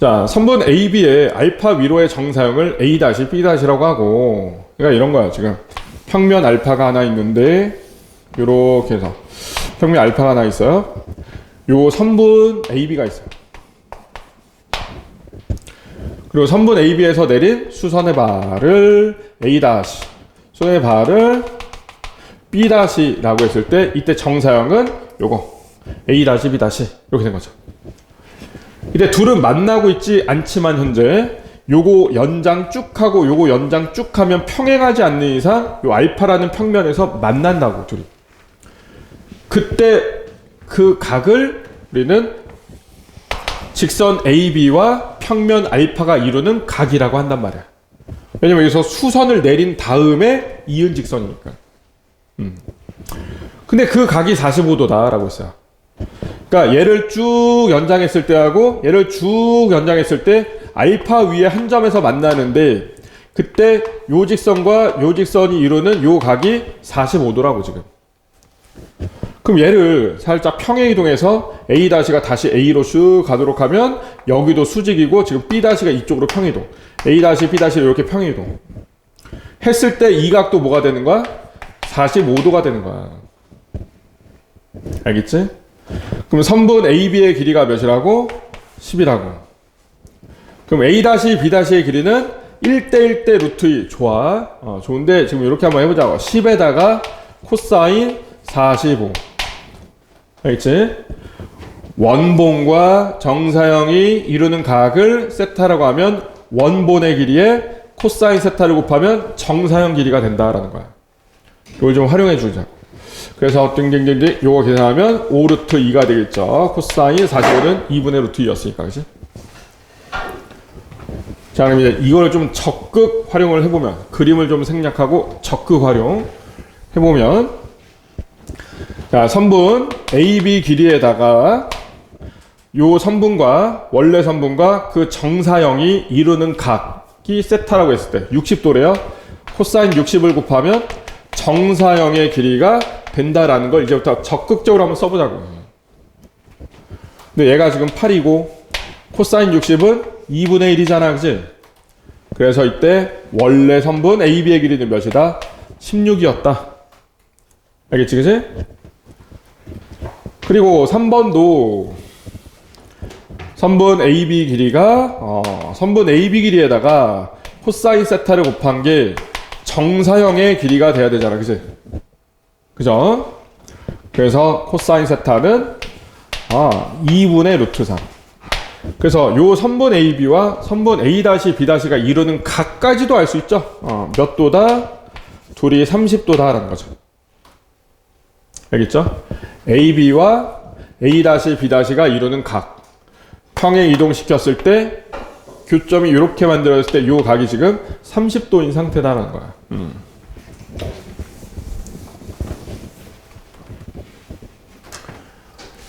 자, 선분 AB의 알파 위로의 정사형을 A-B-라고 하고, 그러니까 이런 거야, 지금. 평면 알파가 하나 있는데, 요렇게 해서. 평면 알파가 하나 있어요. 요 선분 AB가 있어요. 그리고 선분 AB에서 내린 수선의 발을 A-, 수선의 발을 B-라고 했을 때, 이때 정사형은 요거. A-, B- 이렇게 된 거죠. 이때 둘은 만나고 있지 않지만 현재 요거 연장 쭉 하고 요거 연장 쭉 하면 평행하지 않는 이상 요 알파라는 평면에서 만난다고 둘이. 그때 그 각을 우리는 직선 AB와 평면 알파가 이루는 각이라고 한단 말이야. 왜냐면 여기서 수선을 내린 다음에 이은 직선이니까. 음. 근데 그 각이 45도다라고 했어요. 그러니까 얘를 쭉 연장했을 때하고 얘를 쭉 연장했을 때 알파 위에 한 점에서 만나는데 그때 요 직선과 요 직선이 이루는 요 각이 45도라고 지금. 그럼 얘를 살짝 평행 이동해서 A-가 다시 A로 쭉 가도록 하면 여기도 수직이고 지금 B-가 이쪽으로 평이동. A-, B- 이렇게 평이동. 했을 때 이 각도 뭐가 되는 거야? 45도가 되는 거야. 알겠지? 그럼 선분 AB의 길이가 몇이라고? 10이라고. 그럼 A-B-의 길이는 1대1 대 루트 2. 좋아. 어, 좋은데 지금 이렇게 한번 해보자고. 10에다가 코사인 45. 알겠지? 원본과 정사형이 이루는 각을 세타라고 하면 원본의 길이에 코사인 세타를 곱하면 정사형 길이가 된다라는 거야. 이걸 좀 활용해 주자. 그래서 띵띵띵띵 요거 계산하면 5 루트 2가 되겠죠. 코사인 45는 2분의 루트 2였으니까 그지? 자 그럼 이제 이걸 좀 적극 활용을 해보면 그림을 좀 생략하고 적극 활용 해보면 자 선분 AB 길이에다가 요 선분과 원래 선분과 그 정사형이 이루는 각이 세타라고 했을 때 60도래요. 코사인 60을 곱하면 정사형의 길이가 된다라는 걸 이제부터 적극적으로 한번 써보자고. 근데 얘가 지금 8이고 코사인 60은 2분의 1이잖아, 그지? 그래서 이때 원래 선분 AB의 길이는 몇이다? 16이었다. 알겠지, 그지? 그리고 3번도 선분 AB 길이가 어, 선분 AB 길이에다가 코사인 세타를 곱한 게 정사형의 길이가 돼야 되잖아, 그지? 그죠? 그래서 코사인 세타는 아, 2분의 루트 3. 그래서 요 선분 AB와 선분 A-B-가 이루는 각까지도 알 수 있죠? 어, 몇 도다? 둘이 30도다라는 거죠. 알겠죠? AB와 A-B-가 이루는 각. 평행 이동시켰을 때 교점이 이렇게 만들어졌을 때 요 각이 지금 30도인 상태다라는 거야. 음.